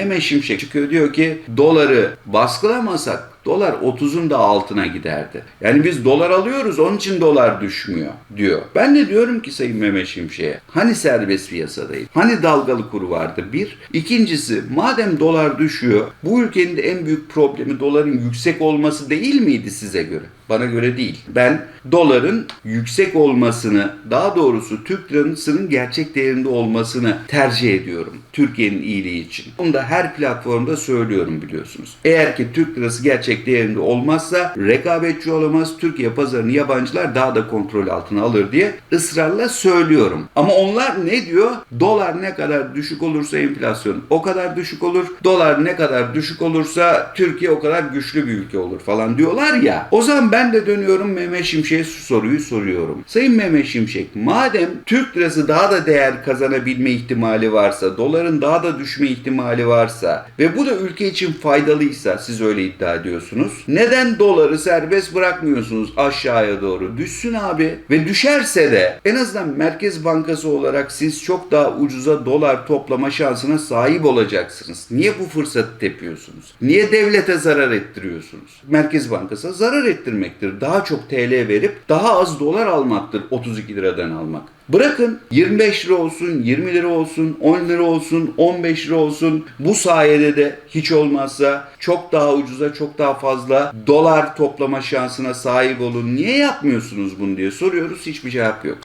Mehmet Şimşek çıkıyor diyor ki doları baskılamasak dolar 30'un da altına giderdi. Yani biz dolar alıyoruz onun için dolar düşmüyor diyor. Ben de diyorum ki Sayın Mehmet Şimşek'e hani serbest piyasadayız? Hani dalgalı kuru vardı? Bir. İkincisi madem dolar düşüyor bu ülkenin de en büyük problemi doların yüksek olması değil miydi size göre? Bana göre değil. Ben doların yüksek olmasını, daha doğrusu Türk lirasının gerçek değerinde olmasını tercih ediyorum. Türkiye'nin iyiliği için. Bunu da her platformda söylüyorum biliyorsunuz. Eğer ki Türk lirası gerçek değerinde olmazsa rekabetçi olamaz. Türkiye pazarını yabancılar daha da kontrol altına alır diye ısrarla söylüyorum. Ama onlar ne diyor? Dolar ne kadar düşük olursa enflasyon o kadar düşük olur. Dolar ne kadar düşük olursa Türkiye o kadar güçlü bir ülke olur falan diyorlar ya. O zaman ben de dönüyorum Mehmet Şimşek'e şu soruyu soruyorum. Sayın Mehmet Şimşek madem Türk lirası daha da değer kazanabilme ihtimali varsa, doların daha da düşme ihtimali varsa ve bu da ülke için faydalıysa siz öyle iddia ediyorsunuz. Neden doları serbest bırakmıyorsunuz aşağıya doğru? Düşsün abi. Ve düşerse de en azından Merkez Bankası olarak siz çok daha ucuza dolar toplama şansına sahip olacaksınız. Niye bu fırsatı tepiyorsunuz? Niye devlete zarar ettiriyorsunuz? Merkez Bankası zarar ettirmektir. Daha çok TL verip daha az dolar almaktır 32 liradan almak. Bırakın 25 lira olsun, 20 lira olsun, 10 lira olsun, 15 lira olsun. Bu sayede de hiç olmazsa çok daha ucuza, çok daha fazla dolar toplama şansına sahip olun. Niye yapmıyorsunuz bunu diye soruyoruz. Hiçbir cevap yok.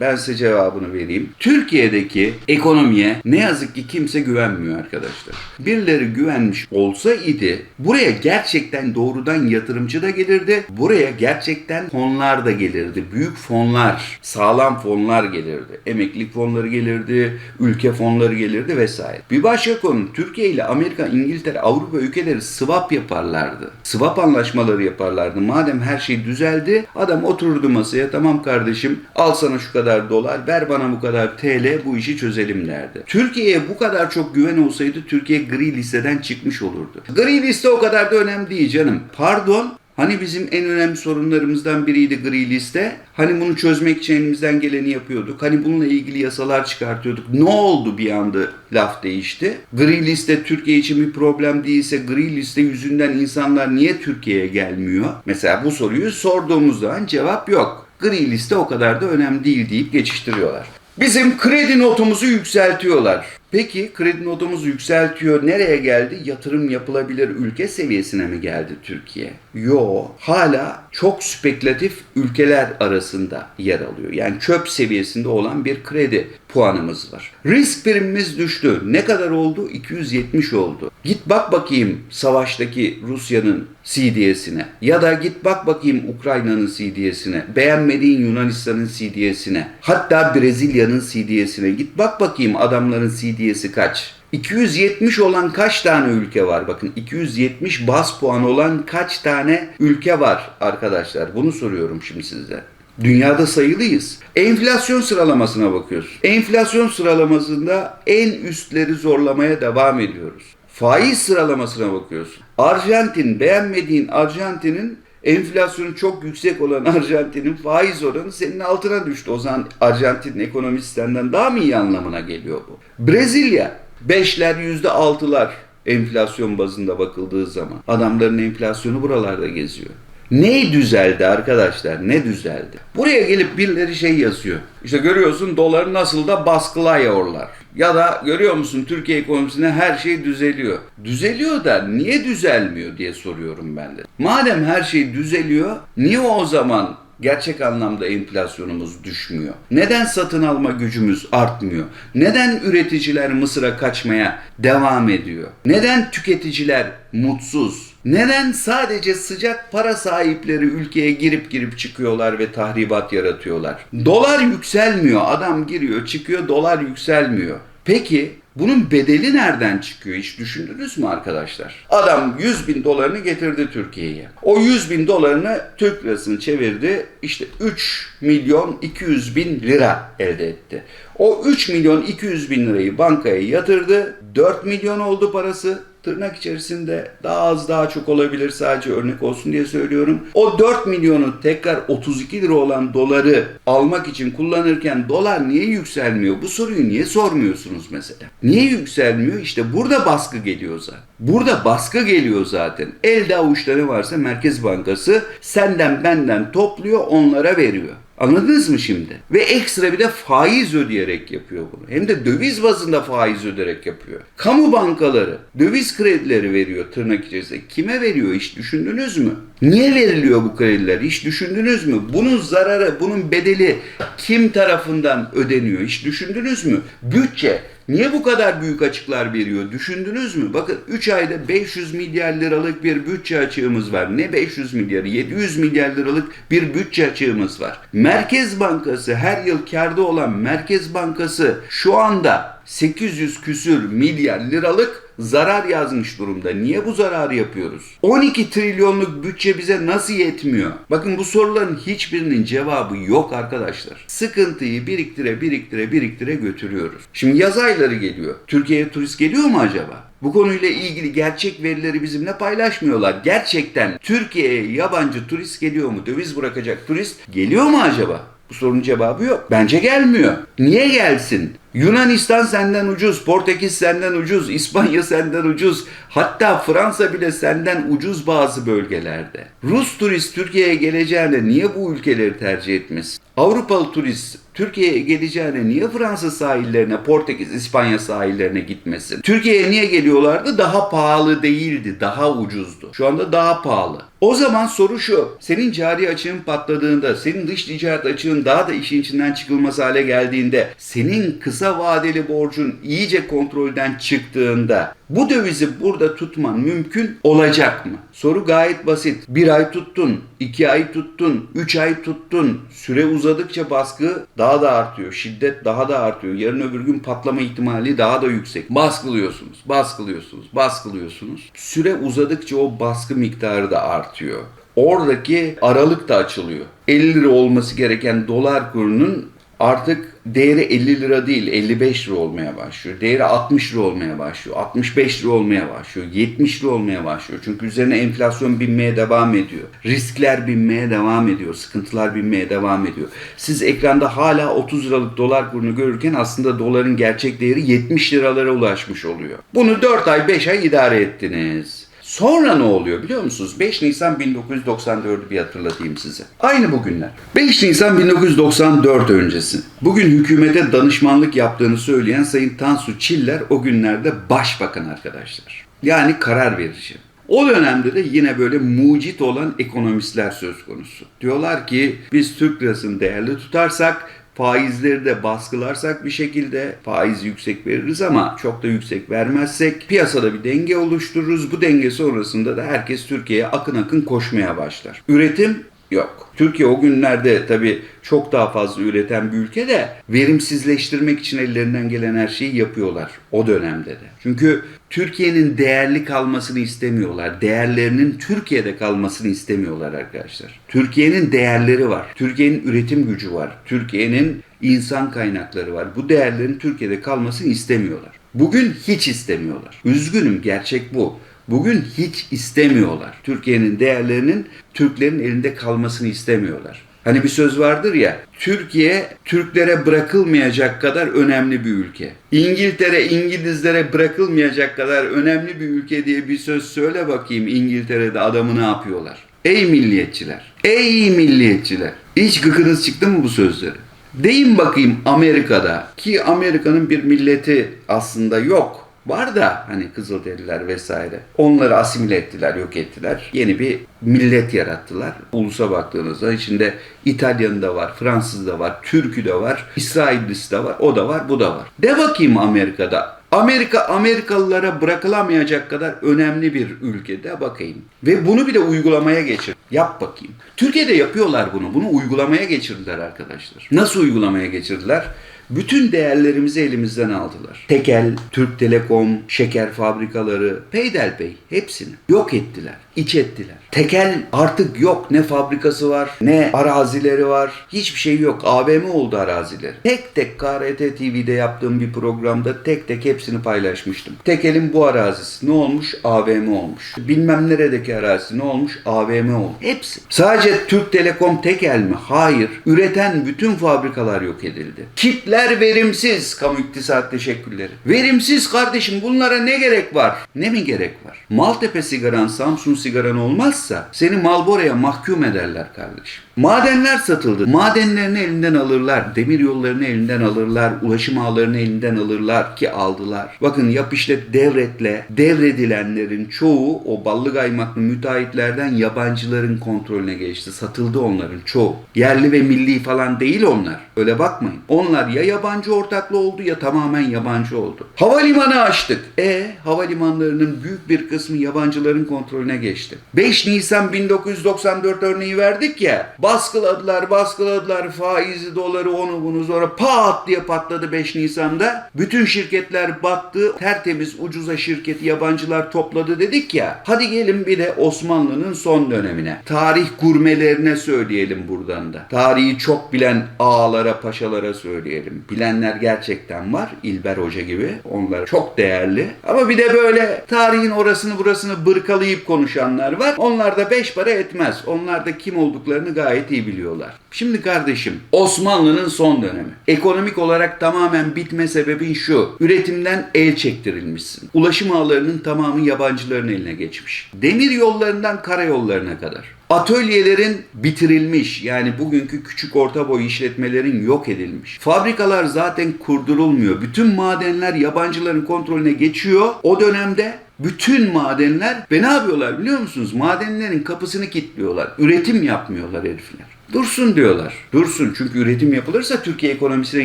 Ben size cevabını vereyim. Türkiye'deki ekonomiye ne yazık ki kimse güvenmiyor arkadaşlar. Birileri güvenmiş olsa idi buraya gerçekten doğrudan yatırımcı da gelirdi. Buraya gerçekten fonlar da gelirdi. Büyük fonlar, sağlam fonlar gelirdi. Emeklilik fonları gelirdi, ülke fonları gelirdi vesaire. Bir başka konu Türkiye ile Amerika, İngiltere, Avrupa ülkeleri swap yaparlardı. Swap anlaşmaları yaparlardı. Madem her şey düzeldi adam otururdu masaya tamam kardeşim al sana şu kadar dolar ver bana bu kadar TL bu işi çözelim derdi. Türkiye'ye bu kadar çok güven olsaydı Türkiye gri listeden çıkmış olurdu. Gri liste o kadar da önemli değil canım. Pardon Hani bizim en önemli sorunlarımızdan biriydi gri liste. Hani bunu çözmek için elimizden geleni yapıyorduk. Hani bununla ilgili yasalar çıkartıyorduk. Ne oldu bir anda laf değişti? Gri liste Türkiye için bir problem değilse gri liste yüzünden insanlar niye Türkiye'ye gelmiyor? Mesela bu soruyu sorduğumuz zaman cevap yok. Gri liste o kadar da önemli değil deyip geçiştiriyorlar. Bizim kredi notumuzu yükseltiyorlar. Peki kredi notumuzu yükseltiyor. Nereye geldi? Yatırım yapılabilir ülke seviyesine mi geldi Türkiye? Yo, hala çok spekülatif ülkeler arasında yer alıyor. Yani çöp seviyesinde olan bir kredi puanımız var. Risk primimiz düştü. Ne kadar oldu? 270 oldu. Git bak bakayım savaştaki Rusya'nın CDS'ine ya da git bak bakayım Ukrayna'nın CDS'ine, beğenmediğin Yunanistan'ın CDS'ine, hatta Brezilya'nın CDS'ine git bak bakayım adamların CDS'i kaç? 270 olan kaç tane ülke var? Bakın 270 bas puan olan kaç tane ülke var arkadaşlar? Bunu soruyorum şimdi size. Dünyada sayılıyız. Enflasyon sıralamasına bakıyoruz. Enflasyon sıralamasında en üstleri zorlamaya devam ediyoruz. Faiz sıralamasına bakıyorsun. Arjantin, beğenmediğin Arjantin'in enflasyonu çok yüksek olan Arjantin'in faiz oranı senin altına düştü. O zaman Arjantin ekonomisi senden daha mı iyi anlamına geliyor bu? Brezilya, beşler yüzde altılar enflasyon bazında bakıldığı zaman. Adamların enflasyonu buralarda geziyor. Ne düzeldi arkadaşlar? Ne düzeldi? Buraya gelip birileri şey yazıyor. İşte görüyorsun doları nasıl da baskılıyorlar. Ya da görüyor musun Türkiye ekonomisinde her şey düzeliyor. Düzeliyor da niye düzelmiyor diye soruyorum ben de. Madem her şey düzeliyor niye o zaman gerçek anlamda enflasyonumuz düşmüyor? Neden satın alma gücümüz artmıyor? Neden üreticiler Mısır'a kaçmaya devam ediyor? Neden tüketiciler mutsuz? Neden sadece sıcak para sahipleri ülkeye girip girip çıkıyorlar ve tahribat yaratıyorlar? Dolar yükselmiyor. Adam giriyor çıkıyor dolar yükselmiyor. Peki bunun bedeli nereden çıkıyor hiç düşündünüz mü arkadaşlar? Adam 100 bin dolarını getirdi Türkiye'ye. O 100 bin dolarını Türk lirasını çevirdi. İşte 3 milyon 200 bin lira elde etti. O 3 milyon 200 bin lirayı bankaya yatırdı. 4 milyon oldu parası. Tırnak içerisinde daha az daha çok olabilir sadece örnek olsun diye söylüyorum. O 4 milyonu tekrar 32 lira olan doları almak için kullanırken dolar niye yükselmiyor? Bu soruyu niye sormuyorsunuz mesela? Niye yükselmiyor? İşte burada baskı geliyor zaten. Burada baskı geliyor zaten. Elde avuçta ne varsa Merkez Bankası senden benden topluyor onlara veriyor. Anladınız mı şimdi? Ve ekstra bir de faiz ödeyerek yapıyor bunu. Hem de döviz bazında faiz ödeyerek yapıyor. Kamu bankaları döviz kredileri veriyor tırnak içerisinde. Kime veriyor hiç düşündünüz mü? Niye veriliyor bu krediler hiç düşündünüz mü? Bunun zararı, bunun bedeli kim tarafından ödeniyor hiç düşündünüz mü? Bütçe Niye bu kadar büyük açıklar veriyor? Düşündünüz mü? Bakın 3 ayda 500 milyar liralık bir bütçe açığımız var. Ne 500 milyarı? 700 milyar liralık bir bütçe açığımız var. Merkez Bankası her yıl karda olan Merkez Bankası şu anda 800 küsür milyar liralık zarar yazmış durumda. Niye bu zararı yapıyoruz? 12 trilyonluk bütçe bize nasıl yetmiyor? Bakın bu soruların hiçbirinin cevabı yok arkadaşlar. Sıkıntıyı biriktire biriktire biriktire götürüyoruz. Şimdi yaz ayları geliyor. Türkiye'ye turist geliyor mu acaba? Bu konuyla ilgili gerçek verileri bizimle paylaşmıyorlar. Gerçekten Türkiye'ye yabancı turist geliyor mu? Döviz bırakacak turist geliyor mu acaba? Bu sorunun cevabı yok. Bence gelmiyor. Niye gelsin? Yunanistan senden ucuz, Portekiz senden ucuz, İspanya senden ucuz, hatta Fransa bile senden ucuz bazı bölgelerde. Rus turist Türkiye'ye geleceğine niye bu ülkeleri tercih etmesin? Avrupalı turist Türkiye'ye geleceğine niye Fransa sahillerine, Portekiz, İspanya sahillerine gitmesin? Türkiye'ye niye geliyorlardı? Daha pahalı değildi, daha ucuzdu. Şu anda daha pahalı. O zaman soru şu. Senin cari açığın patladığında, senin dış ticaret açığın daha da işin içinden çıkılmaz hale geldiğinde, senin kısa vadeli borcun iyice kontrolden çıktığında bu dövizi burada tutman mümkün olacak mı? Soru gayet basit. Bir ay tuttun, iki ay tuttun, üç ay tuttun. Süre uzadıkça baskı daha da artıyor. Şiddet daha da artıyor. Yarın öbür gün patlama ihtimali daha da yüksek. Baskılıyorsunuz, baskılıyorsunuz, baskılıyorsunuz. Süre uzadıkça o baskı miktarı da artıyor. Oradaki aralık da açılıyor. 50 lira olması gereken dolar kurunun artık değeri 50 lira değil 55 lira olmaya başlıyor. Değeri 60 lira olmaya başlıyor. 65 lira olmaya başlıyor. 70 lira olmaya başlıyor. Çünkü üzerine enflasyon binmeye devam ediyor. Riskler binmeye devam ediyor. Sıkıntılar binmeye devam ediyor. Siz ekranda hala 30 liralık dolar kurunu görürken aslında doların gerçek değeri 70 liralara ulaşmış oluyor. Bunu 4 ay 5 ay idare ettiniz. Sonra ne oluyor biliyor musunuz? 5 Nisan 1994'ü bir hatırlatayım size. Aynı bugünler. 5 Nisan 1994 öncesi. Bugün hükümete danışmanlık yaptığını söyleyen Sayın Tansu Çiller o günlerde başbakan arkadaşlar. Yani karar verici. O dönemde de yine böyle mucit olan ekonomistler söz konusu. Diyorlar ki biz Türk lirasını değerli tutarsak faizleri de baskılarsak bir şekilde faiz yüksek veririz ama çok da yüksek vermezsek piyasada bir denge oluştururuz. Bu denge sonrasında da herkes Türkiye'ye akın akın koşmaya başlar. Üretim yok. Türkiye o günlerde tabii çok daha fazla üreten bir ülke de verimsizleştirmek için ellerinden gelen her şeyi yapıyorlar o dönemde de. Çünkü Türkiye'nin değerli kalmasını istemiyorlar. Değerlerinin Türkiye'de kalmasını istemiyorlar arkadaşlar. Türkiye'nin değerleri var. Türkiye'nin üretim gücü var. Türkiye'nin insan kaynakları var. Bu değerlerin Türkiye'de kalmasını istemiyorlar. Bugün hiç istemiyorlar. Üzgünüm gerçek bu. Bugün hiç istemiyorlar. Türkiye'nin değerlerinin Türklerin elinde kalmasını istemiyorlar. Hani bir söz vardır ya, Türkiye Türklere bırakılmayacak kadar önemli bir ülke. İngiltere İngilizlere bırakılmayacak kadar önemli bir ülke diye bir söz söyle bakayım İngiltere'de adamı ne yapıyorlar? Ey milliyetçiler, ey milliyetçiler. Hiç gıkınız çıktı mı bu sözleri? Deyin bakayım Amerika'da ki Amerika'nın bir milleti aslında yok. Var da hani Kızılderililer vesaire. Onları asimile ettiler, yok ettiler. Yeni bir millet yarattılar. Ulusa baktığınızda içinde İtalyanı da var, Fransız da var, Türk'ü de var, İsraillisi de var, o da var, bu da var. De bakayım Amerika'da. Amerika Amerikalılara bırakılamayacak kadar önemli bir ülkede bakayım. Ve bunu bir de uygulamaya geçir. Yap bakayım. Türkiye'de yapıyorlar bunu. Bunu uygulamaya geçirdiler arkadaşlar. Nasıl uygulamaya geçirdiler? Bütün değerlerimizi elimizden aldılar. Tekel, Türk Telekom, şeker fabrikaları, peyderpey hepsini yok ettiler, iç ettiler. Tekel artık yok. Ne fabrikası var, ne arazileri var. Hiçbir şey yok. AVM oldu arazileri. Tek tek KRT TV'de yaptığım bir programda tek tek hepsini paylaşmıştım. Tekel'in bu arazisi ne olmuş? AVM olmuş. Bilmem neredeki arazisi ne olmuş? AVM olmuş. Hepsi. Sadece Türk Telekom Tekel mi? Hayır. Üreten bütün fabrikalar yok edildi. Kitler verimsiz. Kamu iktisat teşekkürleri. Verimsiz kardeşim bunlara ne gerek var? Ne mi gerek var? Maltepe sigaran, Samsun sigaran olmazsa seni Malboro'ya mahkum ederler kardeşim. Madenler satıldı. Madenlerini elinden alırlar. Demir yollarını elinden alırlar. Ulaşım ağlarını elinden alırlar ki aldılar. Bakın yap işte devretle devredilenlerin çoğu o ballı kaymaklı müteahhitlerden yabancıların kontrolüne geçti. Satıldı onların çoğu. Yerli ve milli falan değil onlar. Öyle bakmayın. Onlar ya yabancı ortaklı oldu ya tamamen yabancı oldu. Havalimanı açtık. E havalimanlarının büyük bir kısmı yabancıların kontrolüne geçti. 5 Nisan 1994 örneği verdik ya. Baskıladılar, baskıladılar faizi, doları, onu bunu sonra pat diye patladı 5 Nisan'da. Bütün şirketler battı. Tertemiz ucuza şirketi yabancılar topladı dedik ya. Hadi gelin bir de Osmanlı'nın son dönemine. Tarih gurmelerine söyleyelim buradan da. Tarihi çok bilen ağalara, paşalara söyleyelim. Bilenler gerçekten var. İlber Hoca gibi. Onlar çok değerli. Ama bir de böyle tarihin orasını burasını bırkalayıp konuşanlar var. Onlar da beş para etmez. Onlar da kim olduklarını gayet iyi biliyorlar. Şimdi kardeşim Osmanlı'nın son dönemi. Ekonomik olarak tamamen bitme sebebin şu. Üretimden el çektirilmişsin. Ulaşım ağlarının tamamı yabancıların eline geçmiş. Demir yollarından karayollarına kadar. Atölyelerin bitirilmiş yani bugünkü küçük orta boy işletmelerin yok edilmiş. Fabrikalar zaten kurdurulmuyor. Bütün madenler yabancıların kontrolüne geçiyor. O dönemde bütün madenler ve ne yapıyorlar biliyor musunuz? Madenlerin kapısını kilitliyorlar. Üretim yapmıyorlar herifler. Dursun diyorlar. Dursun çünkü üretim yapılırsa Türkiye ekonomisine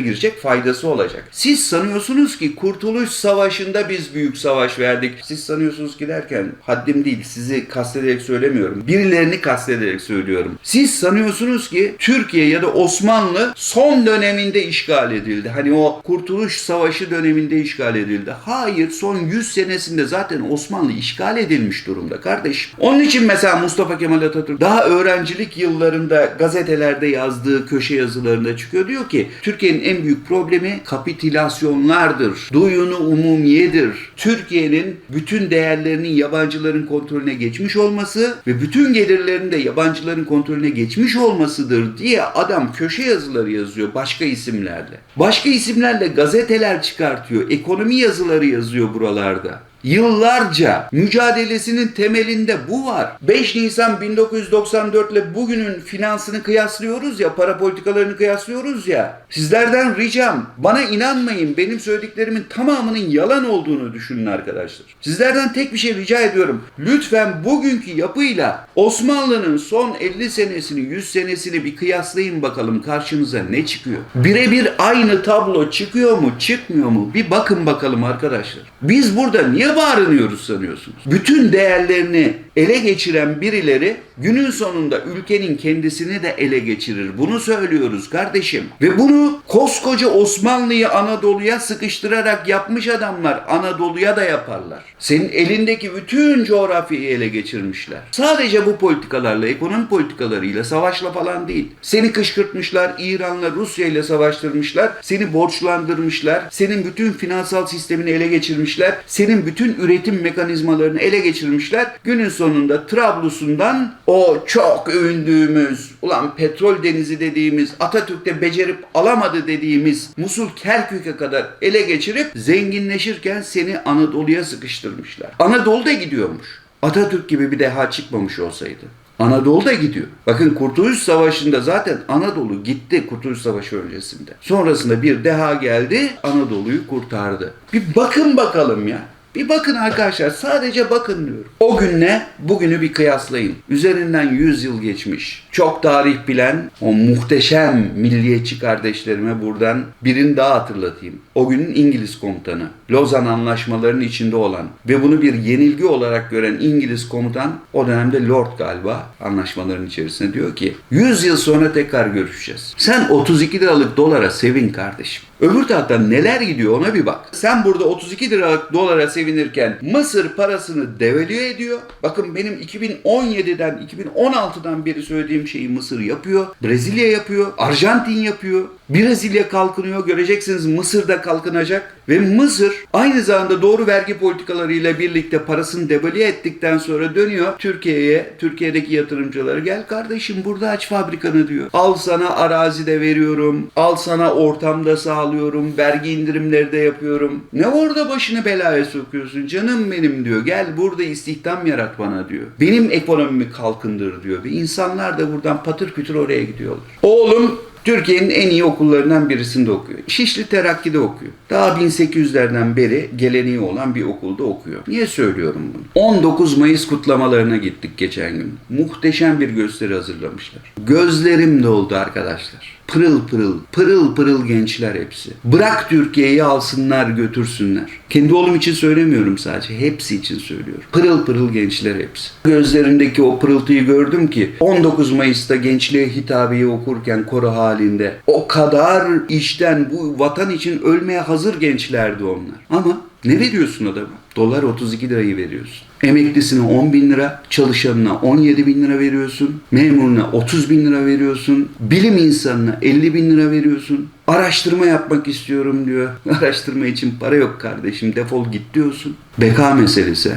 girecek faydası olacak. Siz sanıyorsunuz ki Kurtuluş Savaşı'nda biz büyük savaş verdik. Siz sanıyorsunuz ki derken haddim değil sizi kastederek söylemiyorum. Birilerini kastederek söylüyorum. Siz sanıyorsunuz ki Türkiye ya da Osmanlı son döneminde işgal edildi. Hani o Kurtuluş Savaşı döneminde işgal edildi. Hayır son 100 senesinde zaten Osmanlı işgal edilmiş durumda kardeşim. Onun için mesela Mustafa Kemal Atatürk daha öğrencilik yıllarında gazetelerde yazdığı köşe yazılarında çıkıyor. Diyor ki Türkiye'nin en büyük problemi kapitülasyonlardır. Duyunu umumiyedir. Türkiye'nin bütün değerlerinin yabancıların kontrolüne geçmiş olması ve bütün gelirlerinin de yabancıların kontrolüne geçmiş olmasıdır diye adam köşe yazıları yazıyor başka isimlerle. Başka isimlerle gazeteler çıkartıyor. Ekonomi yazıları yazıyor buralarda. Yıllarca mücadelesinin temelinde bu var. 5 Nisan 1994 ile bugünün finansını kıyaslıyoruz ya, para politikalarını kıyaslıyoruz ya. Sizlerden ricam bana inanmayın. Benim söylediklerimin tamamının yalan olduğunu düşünün arkadaşlar. Sizlerden tek bir şey rica ediyorum. Lütfen bugünkü yapıyla Osmanlı'nın son 50 senesini, 100 senesini bir kıyaslayın bakalım karşınıza ne çıkıyor. Birebir aynı tablo çıkıyor mu, çıkmıyor mu? Bir bakın bakalım arkadaşlar. Biz burada niye bağırınıyoruz sanıyorsunuz? Bütün değerlerini ele geçiren birileri günün sonunda ülkenin kendisini de ele geçirir. Bunu söylüyoruz kardeşim. Ve bunu koskoca Osmanlı'yı Anadolu'ya sıkıştırarak yapmış adamlar Anadolu'ya da yaparlar. Senin elindeki bütün coğrafyayı ele geçirmişler. Sadece bu politikalarla, ekonomi politikalarıyla, savaşla falan değil. Seni kışkırtmışlar, İran'la, Rusya ile savaştırmışlar, seni borçlandırmışlar, senin bütün finansal sistemini ele geçirmişler, senin bütün üretim mekanizmalarını ele geçirmişler. Günün sonunda Trablus'undan o çok övündüğümüz, ulan petrol denizi dediğimiz, Atatürk'te becerip alamadı dediğimiz Musul Kerkük'e kadar ele geçirip zenginleşirken seni Anadolu'ya sıkıştırmışlar. Anadolu'da gidiyormuş. Atatürk gibi bir deha çıkmamış olsaydı. Anadolu da gidiyor. Bakın Kurtuluş Savaşı'nda zaten Anadolu gitti Kurtuluş Savaşı öncesinde. Sonrasında bir deha geldi Anadolu'yu kurtardı. Bir bakın bakalım ya. Bir bakın arkadaşlar sadece bakın diyorum. O günle bugünü bir kıyaslayın. Üzerinden 100 yıl geçmiş. Çok tarih bilen o muhteşem milliyetçi kardeşlerime buradan birini daha hatırlatayım. O günün İngiliz komutanı. Lozan anlaşmalarının içinde olan ve bunu bir yenilgi olarak gören İngiliz komutan o dönemde Lord galiba anlaşmaların içerisinde diyor ki 100 yıl sonra tekrar görüşeceğiz. Sen 32 liralık dolara sevin kardeşim. Öbür taraftan neler gidiyor ona bir bak. Sen burada 32 liralık dolara sevinirken Mısır parasını devalüe ediyor. Bakın benim 2017'den 2016'dan beri söylediğim şeyi Mısır yapıyor. Brezilya yapıyor. Arjantin yapıyor. Brezilya kalkınıyor. Göreceksiniz Mısır da kalkınacak. Ve Mısır aynı zamanda doğru vergi politikalarıyla birlikte parasını devalüe ettikten sonra dönüyor Türkiye'ye, Türkiye'deki yatırımcıları gel kardeşim burada aç fabrikanı diyor. Al sana arazi de veriyorum. Al sana ortamda sağlıyorum. Vergi indirimleri de yapıyorum. Ne orada başını belaya sokuyorsun canım benim diyor. Gel burada istihdam yarat bana diyor. Benim ekonomimi kalkındır diyor. Ve insanlar da buradan patır kütür oraya gidiyorlar. Oğlum Türkiye'nin en iyi okullarından birisinde okuyor. Şişli Terakki'de okuyor. Daha 1800'lerden beri geleneği olan bir okulda okuyor. Niye söylüyorum bunu? 19 Mayıs kutlamalarına gittik geçen gün. Muhteşem bir gösteri hazırlamışlar. Gözlerim doldu arkadaşlar. Pırıl pırıl, pırıl pırıl gençler hepsi. Bırak Türkiye'yi alsınlar götürsünler. Kendi oğlum için söylemiyorum sadece. Hepsi için söylüyorum. Pırıl pırıl gençler hepsi. Gözlerindeki o pırıltıyı gördüm ki 19 Mayıs'ta gençliğe hitabeyi okurken koro halinde o kadar işten bu vatan için ölmeye hazır gençlerdi onlar. Ama ne veriyorsun adama? Dolar 32 lirayı veriyorsun. Emeklisine 10 bin lira, çalışanına 17 bin lira veriyorsun, memuruna 30 bin lira veriyorsun, bilim insanına 50 bin lira veriyorsun. Araştırma yapmak istiyorum diyor. Araştırma için para yok kardeşim defol git diyorsun. Beka meselesi.